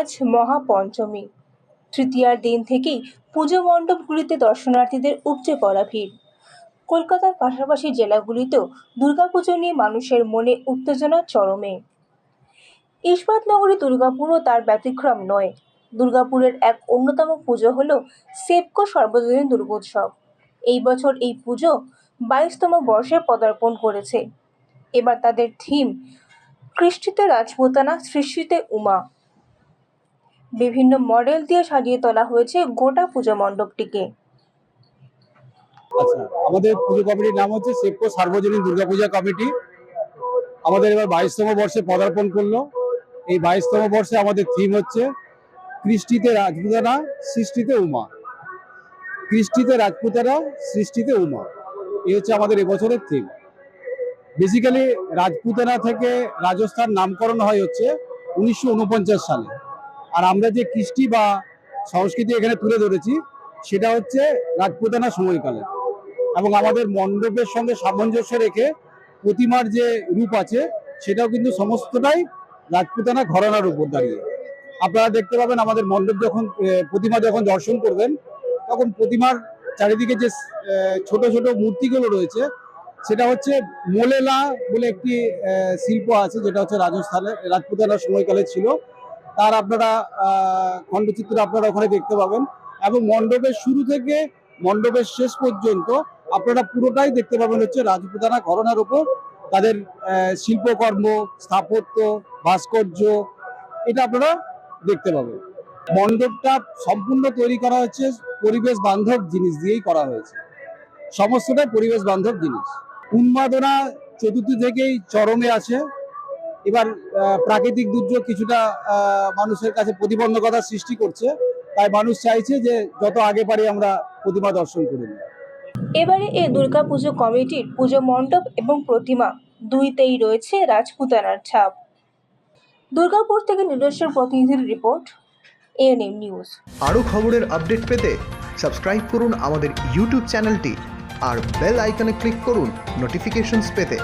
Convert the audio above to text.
আজ মহাপঞ্চমী। তৃতীয়ার দিন থেকেই পুজো মণ্ডপগুলিতে দর্শনার্থীদের উপচে পড়া ভিড়। কলকাতার পাশাপাশি জেলাগুলিতেও দুর্গাপুজো নিয়ে মানুষের মনে উত্তেজনা চরমে। ইস্পাতনগরী দুর্গাপুরও তার ব্যতিক্রম নয়। দুর্গাপুরের এক অন্যতম পুজো হল সেপকো সর্বজনীন দুর্গোৎসব। এই বছর এই পুজো বাইশতম বর্ষে পদার্পণ করেছে। এবার তাদের থিম কৃষ্টিতে রাজপুতানা, সৃষ্টিতে উমা। বিভিন্ন মডেল দিয়ে সাজিয়ে তোলা হয়েছে গোটা পুজো মণ্ডপটিকে। আচ্ছা আমাদের পুজো কমিটির নাম হচ্ছে সেপকো সার্বজনীন দুর্গাপূজা কমিটি। আমাদের এবার বাইশতম বর্ষে পদার্পণ করল। এই বাইশতম বর্ষে আমাদের থিম হচ্ছে কৃষ্টিতে রাজপুতানা সৃষ্টিতে উমা। কৃষ্টিতে রাজপুতানা সৃষ্টিতে উমা। এই হচ্ছে আমাদের এবছরের থিম বেসিক্যালি রাজপুতানা থেকে রাজস্থান নামকরণ হয় হচ্ছে উনিশশো উনপঞ্চাশ সালে। আর আমরা যে কৃষ্টি বা সংস্কৃতি এখানে তুলে ধরেছি, সেটা হচ্ছে রাজপুতানা সময়কালে। এবং আমাদের মণ্ডপের সঙ্গে সামঞ্জস্য রেখে প্রতিমার যে রূপ আছে, সেটাও কিন্তু সমস্তটাই রাজপুতানা ঘরানার উপর দাঁড়িয়ে। আপনারা দেখতে পাবেন আমাদের মণ্ডপ যখন প্রতিমা যখন দর্শন করবেন, তখন প্রতিমার চারিদিকে যে ছোট ছোট মূর্তিগুলো রয়েছে, সেটা হচ্ছে মোলেলা বলে একটি শিল্প আছে, যেটা হচ্ছে রাজস্থানে, রাজপুতানার সময়কালে ছিল। তার আপনারা খণ্ডচিত্র আপনারা ওখানে দেখতে পাবেন। এবং মণ্ডপের শুরু থেকে মণ্ডপের শেষ পর্যন্ত আপনারা পুরোটাই দেখতে পাবেন হচ্ছে রাজপুতানা ঘরনার উপর তাদের শিল্পকর্ম, স্থাপত্য, ভাস্কর্য, এটা আপনারা দেখতে পাবেন। মণ্ডপটা সম্পূর্ণ তৈরি করা হচ্ছে পরিবেশ বান্ধব জিনিস দিয়েই করা হয়েছে। সমস্তটাই পরিবেশ বান্ধব জিনিস। উন্মাদনা চতুর্থী থেকেই চরমে আছে। এবার আহ, প্রাকৃতিক দুর্যোগ কিছুটা আহ, মানুষের কাছে প্রতিবন্ধকতা সৃষ্টি করছে। তাই মানুষ চাইছে যে যত আগে পারি আমরা প্রতিমা দর্শন করি। এবারে এই দুর্গাপুজো কমিটির পুজো মণ্ডপ এবং প্রতিমা দুইতেই রয়েছে রাজপুতানার ছাপ। দুর্গাপুর থেকে নিজস্ব প্রতিনিধির রিপোর্ট এএনএম নিউজ। আরও খবরের আপডেট পেতে সাবস্ক্রাইব করুন আমাদের ইউটিউব চ্যানেলটি আর বেল আইকনে ক্লিক করুন নোটিফিকেশনস পেতে।